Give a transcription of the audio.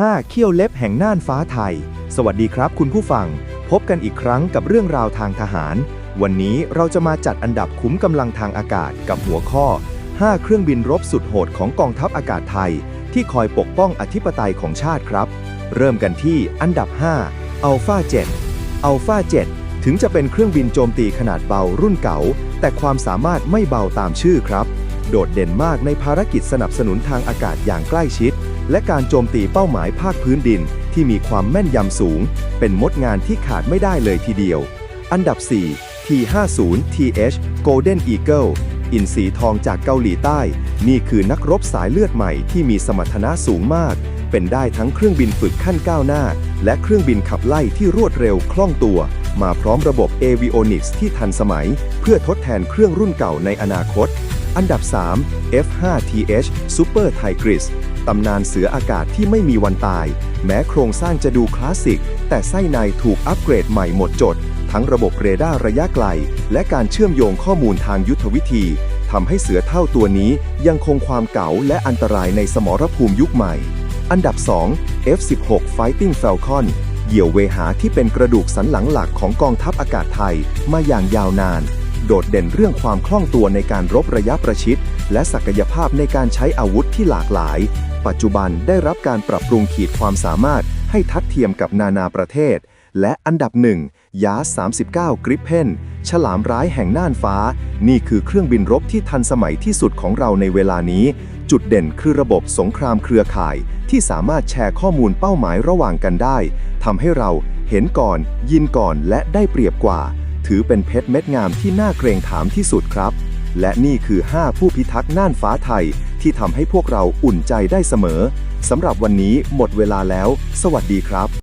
5. เขี้ยวเล็บแห่งน่านฟ้าไทย สวัสดีครับคุณผู้ฟัง พบกันอีกครั้งกับเรื่องราวทางทหาร วันนี้เราจะมาจัดอันดับขุมกำลังทางอากาศกับหัวข้อ 5 เครื่องบินรบสุดโหดของกองทัพอากาศไทย ที่คอยปกป้องอธิปไตยของชาติครับ เริ่มกันที่อันดับ 5 อัลฟา7อัลฟา7ถึงจะเป็นเครื่องบินโจมตีขนาดเบารุ่นเก่า แต่ความสามารถไม่เบาตามชื่อครับ โดดเด่นมากในภารกิจสนับสนุนทางอากาศอย่างใกล้ชิด และการโจมตีเป้าหมายภาคพื้นดินที่มีความแม่นยำสูง เป็นมดงานที่ขาดไม่ได้เลยทีเดียว อันดับ 4 T50 TH Golden Eagle อินทรีทองจากเกาหลีใต้ นี่คือนักรบสายเลือดใหม่ที่มีสมรรถนะสูงมาก เป็นได้ทั้งเครื่องบินฝึกขั้นก้าวหน้า และเครื่องบินขับไล่ที่รวดเร็วคล่องตัว มาพร้อมระบบ Avionics ที่ทันสมัย เพื่อทดแทนเครื่องรุ่นเก่าในอนาคตอันดับ 3 F5TH Super Tigris ตำนานเสืออากาศที่ไม่มีวันตาย แม้โครงสร้างจะดูคลาสสิก แต่ไส้ในถูกอัปเกรดใหม่หมดจด ทั้งระบบเรดาร์ระยะไกล และการเชื่อมโยงข้อมูลทางยุทธวิธีทำให้เสือเท่าตัวนี้ยังคงความเก๋าและอันตรายในสมรภูมิยุคใหม่ อันดับ 2 F16 Fighting Falcon เหยี่ยวเวหาที่เป็นกระดูกสันหลังหลักของกองทัพอากาศไทยมาอย่างยาวนาน โดดเด่นเรื่องความคล่องตัวในการรบระยะประชิด และศักยภาพในการใช้อาวุธที่หลากหลาย ปัจจุบันได้รับการปรับปรุงขีดความสามารถให้ทัดเทียมกับนานาประเทศ และอันดับหนึ่งยาส39 กริปเพนฉลามร้ายแห่งน่านฟ้า นี่คือเครื่องบินรบที่ทันสมัยที่สุดของเราในเวลานี้ จุดเด่นคือระบบสงครามเครือข่าย ที่สามารถแชร์ข้อมูลเป้าหมายระหว่างกันได้ทำให้เราเห็นก่อน ยินก่อนและได้เปรียบกว่า ถือเป็นเพชรเม็ดงามที่น่าเกรงถามที่สุดครับ และนี่คือ 5 ผู้พิทักษ์น่านฟ้าไทย ที่ทำให้พวกเราอุ่นใจได้เสมอสำหรับวันนี้หมดเวลาแล้ว สวัสดีครับ